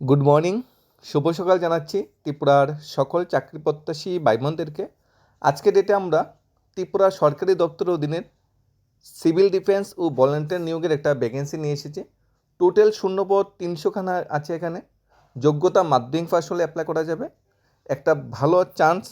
Good morning শুভ সকাল জানাচ্ছি ত্রিপুরার সকল চাকরি প্রত্যাশী ভাইবোনদেরকে। আজকে ডেটে আমরা ত্রিপুরা সরকারি দপ্তরের অধীনের সিভিল ডিফেন্স ও ভলেন্টিয়ার নিয়োগের একটা ভ্যাকেন্সি নিয়ে এসেছি। টোটাল শূন্যপদ তিনশোখানা আছে এখানে। যোগ্যতা মাধ্যমিক পাস হলে অ্যাপ্লাই করা যাবে। একটা ভালো চান্স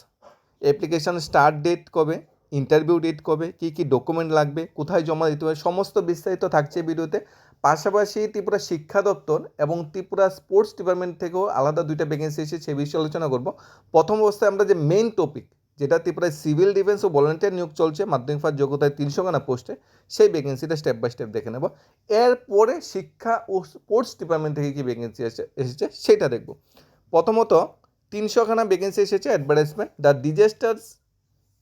অ্যাপ্লিকেশান স্টার্ট ডেট কবে। ইন্টারভিউ ডেট কবে, কী কী ডকুমেন্ট লাগবে, কোথায় জমা দিতে হবে, সমস্ত বিস্তারিত থাকছে ভিডিওতে। পাশাপাশি ত্রিপুরা শিক্ষা দপ্তর এবং ত্রিপুরা স্পোর্টস ডিপার্টমেন্ট থেকেও আলাদা দুইটা ভ্যাকেন্সি এসেছে সে বিষয়ে আলোচনা করব। প্রথম অবস্থায় আমরা যে মেইন টপিক যেটা ত্রিপুরায় সিভিল ডিফেন্স ও ভলেন্টিয়ার নিয়োগ চলছে, মাধ্যমিক পাস যোগ্যতায় তিনশো খানা পোস্টে সেই ভ্যাকেন্সিটা স্টেপ বাই স্টেপ দেখে নেব। এরপরে শিক্ষা ও স্পোর্টস ডিপার্টমেন্ট থেকে কী ভ্যাকেন্সি এসে এসেছে, সেটা দেখব। প্রথমত তিনশোখানা ভ্যাকেন্সি এসেছে advertisement the disasters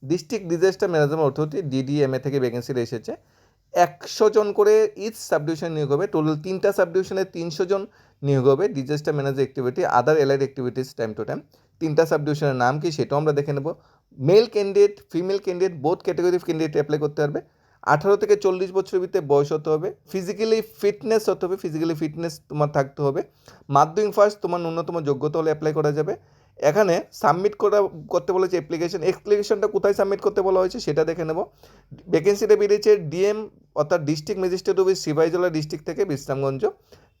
district disaster management authority DDMA থেকে ভ্যাকেন্সিটা এসেছে। একশো জন করে ইচ সাবডিভিশন নিয়োগ হবে। টোটাল তিনটা সাবডিভিশনে তিনশো জন নিয়োগ হবে। Disaster manager activity other allied activities time to time তিনটা সাবডিভিশনের নাম কি সেটাও আমরা দেখে নেব। Male candidate female candidate both category candidate apply করতে পারবে। আঠারো থেকে চল্লিশ বছরের ভিতরে বয়স হতে হবে। ফিজিক্যালি ফিটনেস হতে হবে। ফিজিক্যালি ফিটনেস তোমার থাকতে হবে। মাধ্যমিক ফার্স্ট তোমার ন্যূনতম যোগ্যতা হলে অ্যাপ্লাই করা যাবে। এখানে সাবমিট করা, করতে বলেছে অ্যাপ্লিকেশন অ্যাপ্লিকেশনটা কোথায় সাবমিট করতে বলা হয়েছে সেটা দেখে নেব। ভ্যাকেন্সিটা বেরিয়েছে ডিএম অর্থাৎ district magistrate office Sepahijala district থেকে বিশ্রামগঞ্জ।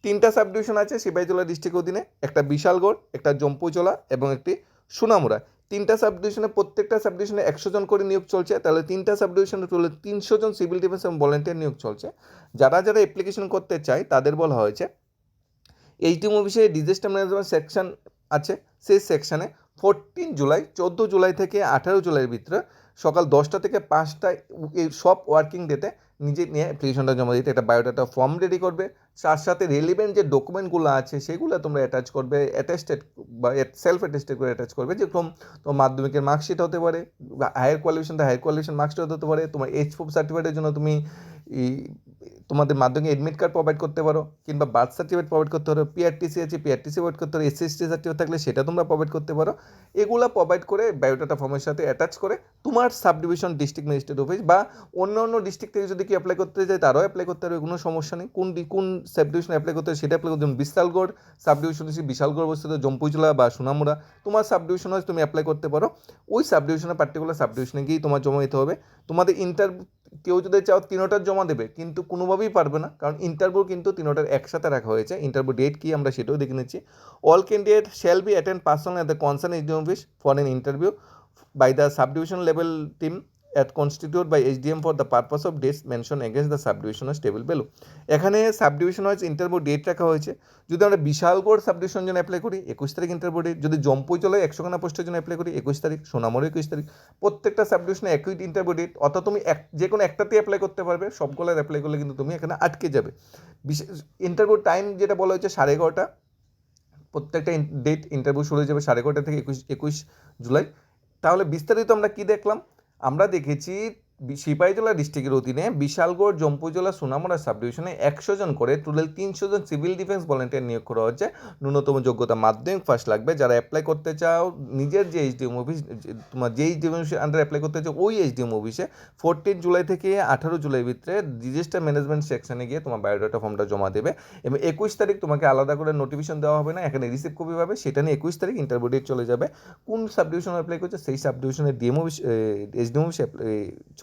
তিনটা সাব ডিভিশন আছে সিপাহীজলা ডিস্ট্রিক্ট অধীনে, একটা বিশালগড়, একটা জম্পুজলা এবং একটি সোনামুড়া। তিনটা সাব ডিভিশনে প্রত্যেকটা সাব ডিভিশনে একশো জন করে নিয়োগ চলছে, তাহলে তিনটা সাব ডিভিশনে তুলে তিনশো জন সিভিল ডিফেন্স এবং ভলেন্টিয়ার নিয়োগ চলছে। যারা যারা অ্যাপ্লিকেশন করতে চায়, তাদের বলা হয়েছে, এইচডি অফিসে ডিজাস্টার ম্যানেজমেন্ট সেকশন আছে। সেই সেকশানে ফোরটিন জুলাই, চোদ্দ জুলাই থেকে আঠারো জুলাইয়ের ভিতরে সকাল দশটা থেকে পাঁচটায় এই সব ওয়ার্কিং ডেতে নিজে নিয়ে অ্যাপ্লিকেশনটা জমা দিতে। একটা বায়োডাটা ফর্ম রেডি করবে। তার সাথে রেলিভেন্ট যে ডকুমেন্টগুলো আছে, সেগুলো তোমরা অ্যাটাচ করবে অ্যাটাস্টেড বা সেলফ অ্যাটেস্টেড করে অ্যাটাচ করবে। যেরকম তোমার মাধ্যমিকের মার্কশিট হতে পারে হায়ার কোয়ালিফিকেশনটা হায়ার কোয়ালিফিকেশন মার্কশিট হতে পারে, তোমার এইচ প্রুফ সার্টিফিকেটের জন্য তুমি তোমাদের মাধ্যমে অ্যাডমিট কার্ড প্রোভাইড করতে পারো, কিংবা বার্থ সার্টিফিকেট প্রোভাইড করতে পারো পিআরটিসি আছে পিআরটিসি প্রোভাইড করতে পারো এসএসটি সার্টিফিকেট থাকলে সেটা তোমরা প্রোভাইড করতে পারো। এগুলো প্রোভাইড করে বায়োডাটা ফর্মের সাথে অ্যাটাচ করে তোমার sub division district magistrate office বা অন্য অন্য ডিস্ট্রিক্ট থেকে যদি কি অ্যাপ্লাই করতে চায়, তারাও অ্যাপ্লাই করতে পারবে, কোনো সমস্যা নেই। কোন কোন সাব ডিভিশনে অ্যাপ্লাই করতে হবে সেটা অ্যাপ্লাই করতে হবে বিশালগড় সাব ডিভিশন হচ্ছে বিশালগড় অবস্থিত জম্পুজলা বা সোনামুড়া। তোমার সাব ডিভিশন হচ্ছে তুমি অ্যাপ্লাই করতে পারো। ওই সাব ডিভিশনে পার্টিকুলার সাব ডিভিশনে গিয়েই তোমার জমা দিতে হবে। তোমাদের ইন্টার কেউ যদি চাও তিনোটার জমা দেবে, কিন্তু কোনোভাবেই পারবে না, কারণ ইন্টারভিউ কিন্তু তিনোটার একসাথে রাখা হয়েছে ইন্টারভিউ ডেট কী আমরা সেটাও দেখে নিচ্ছি। All candidate shall be attend personal at the concern HD office for an interview by the subdivision level team at constitute by HDM for the purpose of dates mention against the sub division stable below এখানে sub division হয়েছে interview date রাখা হয়েছে। যদি আমরা Bishalgarh sub division জন্য apply করি, একুশ তারিখ ইন্টারভিউ ডেট যদি জম্পুই চলে একশো একশোখানা পোস্টের জন্য অ্যাপ্লাই করি, একুশ তারিখ। সোনামুড়া একুশ তারিখ। প্রত্যেকটা সাবডিভিশনে একই ইন্টারভিউ ডেট অর্থাৎ তুমি এক যে কোনো একটাতে অ্যাপ্লাই করতে পারবে। সবগুলো অ্যাপ্লাই করলে কিন্তু তুমি এখানে আটকে যাবে। বিশেষ ইন্টারভিউ টাইম যেটা বলা হয়েছে সাড়ে এগারোটা। প্রত্যেকটা ডেট ইন্টারভিউ শুরু হয়ে যাবে সাড়ে এগারোটা থেকে একুশ একুশ জুলাই। তাহলে বিস্তারিত আমরা কি দেখলাম? আমরা দেখেছি সিপাহীজলা ডিস্ট্রিক্টের অধীনে বিশালগড় জম্পুজলা সোনামুড়া সাব ডিভিশনে একশো জন করে টোটাল তিনশো জন সিভিল ডিফেন্স ভলেন্টিয়ার নিয়োগ করা হচ্ছে। ন্যূনতম যোগ্যতা মাধ্যমিক ফার্স্ট লাগবে। যারা অ্যাপ্লাই করতে চাও, নিজের যে এইচডিএম অফিস তোমার যেই ডিভিশন আন্ডারে অ্যাপ্লাই করতে চাও, ওই এইচডিএম অফিসে ফোরটিন জুলাই থেকে আঠারো জুলাই ভিতরে ডিজাস্টার ম্যানেজমেন্ট সেকশনে গিয়ে তোমার বায়োডাটা ফর্মটা জমা দেবে। এবং একুশ তারিখ তোমাকে আলাদা করে নোটিফিকেশন দেওয়া হবে না। এখানে রিসিভ কপি পাবে। সেটা নিয়ে একুশ তারিখ ইন্টারভিউ ডেট চলে যাবে। কোন সাব ডিভিশন অ্যাপ্লাই করছে, সেই সাব ডিভিশনের ডিএম অফিস এইচডিএম অফিসে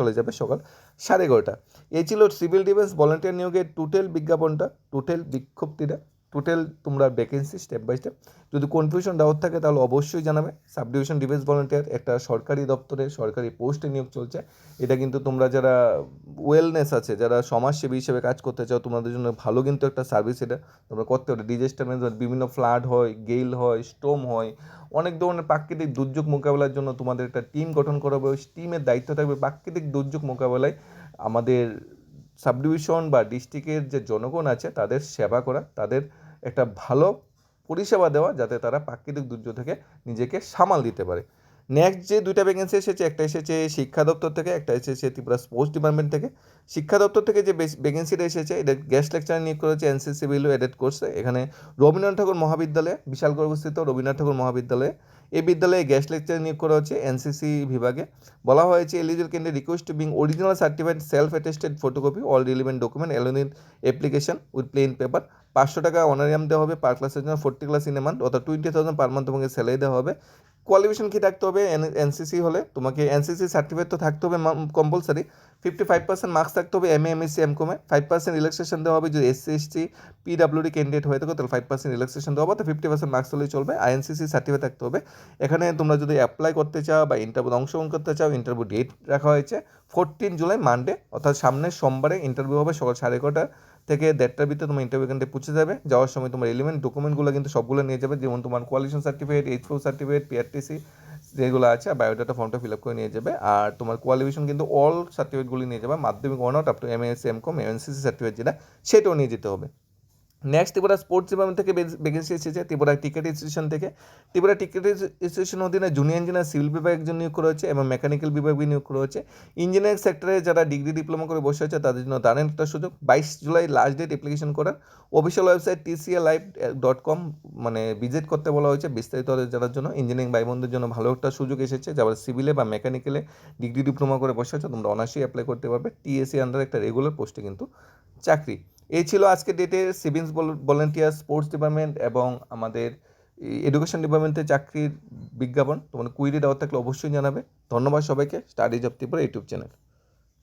চলে যাবে সকাল সাড়ে এগারোটা। এই ছিল সিভিল ডিফেন্স ভলেন্টিয়ার নিয়োগের টোটাল বিজ্ঞাপনটা টোটাল বিজ্ঞপ্তিটা। টোটাল তোমরা ভ্যাকেন্সি স্টেপ বাই স্টেপ যদি কনফিউশন ডাউট থাকে তাহলে অবশ্যই জানাবে। সাব ডিভিশন ডিফেন্স ভলেন্টিয়ার একটা সরকারি দপ্তরে সরকারি পোস্টে নিয়োগ চলছে। এটা কিন্তু তোমরা যারা ওয়েলনেস আছে, যারা সমাজসেবী হিসেবে কাজ করতে চাও, তোমাদের জন্য ভালো কিন্তু একটা সার্ভিস এটা। তোমরা করতে পারো। ডিজাস্টার ম্যানেজমেন্ট বিভিন্ন ফ্লাড হয় গেইল হয় স্টোম হয়, অনেক ধরনের প্রাকৃতিক দুর্যোগ মোকাবেলার জন্য তোমাদের একটা টিম গঠন করা হবে। ওই টিমের দায়িত্ব থাকবে প্রাকৃতিক দুর্যোগ মোকাবেলায় আমাদের সাব ডিভিশন বা ডিস্ট্রিক্টের যে জনগণ আছে, তাদের সেবা করা, তাদের একটা ভালো পরিষেবা দেওয়া যাতে তারা প্রাকৃতিক দুর্যোগ থেকে নিজেকে সামাল দিতে পারে। নেক্সট যে দুইটা ভ্যাকেন্সি এসেছে, একটা এসেছে শিক্ষা দপ্তর থেকে, একটা এসেছে ত্রিপুরা স্পোর্টস ডিপার্টমেন্ট থেকে। শিক্ষা দপ্তর থেকে যে ভ্যাকেন্সিটা এসেছে এটা গেস্ট লেকচার নিয়োগ করেছে এনসিসি বিলু এডেড কোর্সে এখানে রবীন্দ্রনাথ ঠাকুর মহাবিদ্যালয়ে বিশালগড় অবস্থিত রবীন্দ্রনাথ ঠাকুর মহাবিদ্যালয়ে। এই বিদ্যালয়ে গেস্ট লেকচার নিয়োগ করা হচ্ছে এনসিসি বিভাগে। বলা হয়েছে eligible candidate request being original certified self attested photocopy all relevant document along in application with plain paper পাঁচশো টাকা অনারিয়াম দেওয়া হবে পার ক্লাসের জন্য ফোর্টি ক্লাস ইন মান্থ অর্থাৎ টোয়েন্টি থাউজেন্ড পার মান্থ তোমাকে স্যালারি দেওয়া হবে। কোয়ালিফিকেশন কী থাকতে হবে? এনসিসি হলে তোমাকে এনসিসি সার্টিফিকেট তো থাকতে হবে compulsory fifty five percent marks থাকতে হবে এম এ এমএসসি এম কমে ফাইভ পার্সেন্ট রিল্যাক্সেশন দেওয়া হবে যদি এসসি এসটি পিডাব্লিউডি ক্যান্ডিডেট হয়ে থাকে, তাহলে ফাইভ পার্সেন্ট রিল্যাক্সেশন দেওয়া হবে তো ফিফটি পার্সেন্ট মার্কস হলেই চলবে। আইএনসিসি সার্টিফিকেট থাকতে হবে। এখানে তোমরা যদি অ্যাপ্লাই করতে চাও বা ইন্টারভিউ অংশগ্রহণ করতে চাও ইন্টারভিউ ডেট রাখা হয়েছে। ফোরটিন জুলাই মানডে অর্থাৎ সামনের সোমবারে ইন্টারভিউ হবে সকাল সাড়ে এগারোটা থেকে দেড়টার ভিতরে তোমার ইন্টারভিউ এখান থেকে পৌঁছে যাবে। যাওয়ার সময় তোমার এলিমেন্ট ডকুমেন্টগুলো কিন্তু সবগুলো নিয়ে যাবে। যেমন তোমার coalition certificate H four certificate PRTC যেগুলো আছে বায়োডাটা ফর্মটা ফিল আপ করে নিয়ে যাবে। আর তোমার কোয়ালিফিকেশন কিন্তু অল সার্টিফিকেটগুলি নিয়ে যাবে। মাধ্যমিক one out up to M S M com MNCC certificate যেটা, সেটাও নিয়ে যেতে হবে। নেক্সট ত্রিপুরা স্পোর্টস ডিপার্টমেন্ট থেকে ভ্যাকেন্সি এসেছে ত্রিপুরা টিকেট ইনস্টিটিউশন থেকে। ত্রিপুরা টিকেট ইনস্টিটিউশন অধীনে জুনিয়র ইঞ্জিনিয়ার সিভিল বিভাগ একজন নিয়োগ করা হচ্ছে এবং মেকানিক্যাল বিভাগ নিয়োগ করা হচ্ছে ইঞ্জিনিয়ারিং সেক্টরে যারা ডিগ্রি ডিপ্লোমা করে বসে আছে, তাদের জন্য দারুণ একটা সুযোগ। বাইশ জুলাই লাস্ট ডেট অ্যাপ্লিকেশন করার। Official website TCA live dot com মানে ভিজিট করতে বলা হয়েছে। বিস্তারিত জানার জন্য ইঞ্জিনিয়ারিং ভাই বোনদের জন্য ভালো একটা সুযোগ এসেছে। যারা সিভিলে বা মেকানিক্যালে ডিগ্রি ডিপ্লোমা করে বসে আছে, তোমরা অনার্সই অ্যাপ্লাই করতে পারবে। টিএসসি আন্ডার একটা রেগুলার পোস্টে কিন্তু চাকরি। এই ছিল আজকে ডেটে সেভিংস ভলেন্টিয়ার স্পোর্টস ডিপার্টমেন্ট এবং আমাদের এডুকেশন ডিপার্টমেন্টের চাকরির বিজ্ঞাপন। তোমার কুইরি দেওয়া থাকলে অবশ্যই জানাবে। ধন্যবাদ সবাইকে। Studies of Tripura YouTube channel